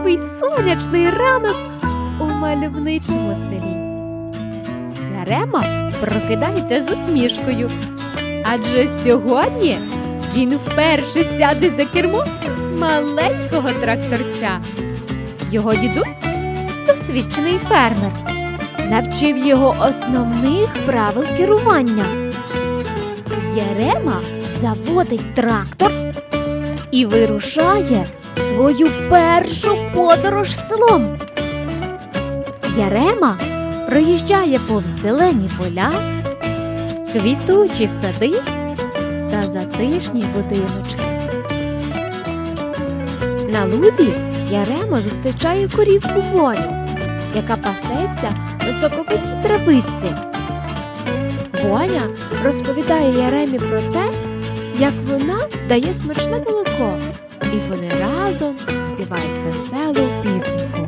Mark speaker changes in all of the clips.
Speaker 1: яскравий сонячний ранок у мальовничому селі. Ярема прокидається з усмішкою, адже сьогодні він вперше сяде за кермо маленького тракторця. Його дідусь досвідчений фермер, навчив його основних правил керування. Єрема заводить трактор і вирушає свою першу подорож селом. Ярема проїжджає повз зелені поля, квітучі сади та затишні будиночки. На лузі Ярема зустрічає корівку Воню, яка пасеться на соковитій травиці. Воня розповідає Яремі про те, як вона дає смачне молоко, і вони разом співають веселу пісеньку.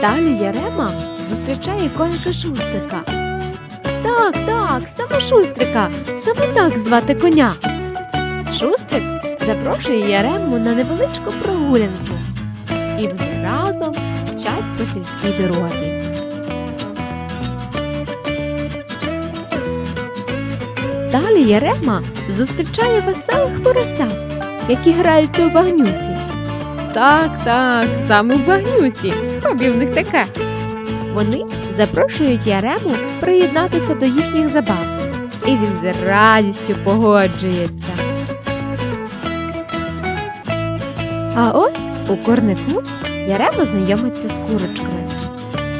Speaker 1: Далі Ярема зустрічає коника Шустрика. Так, так, саме Шустрика, саме так звати коня. Шустрик запрошує Ярему на невеличку прогулянку, і вони разом вчать по сільській дорозі. Далі Ярема зустрічає веселих поросят, які граються у багнюці. Так, так, саме в багнюці. Хобі в них таке. Вони запрошують Ярему приєднатися до їхніх забав, і він з радістю погоджується. А ось у корнику Ярема знайомиться з курочками.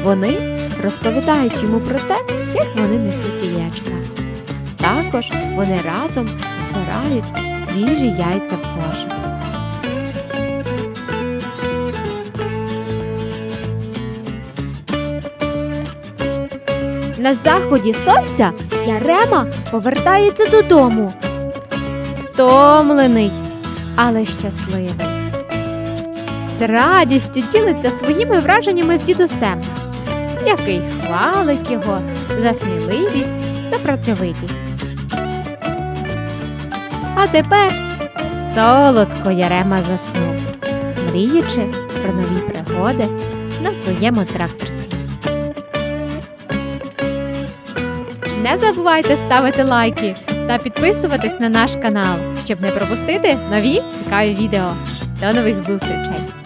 Speaker 1: Вони розповідають йому про те, як вони несуть яєчка. Також вони разом збирають свіжі яйця в кошик. На заході сонця Ярема повертається додому. Втомлений, але щасливий. З радістю ділиться своїми враженнями з дідусем, який хвалить його за сміливість та працьовитість. А тепер солодко Ярема заснув, мріючи про нові пригоди на своєму тракторці. Не забувайте ставити лайки та підписуватись на наш канал, щоб не пропустити нові цікаві відео. До нових зустрічей!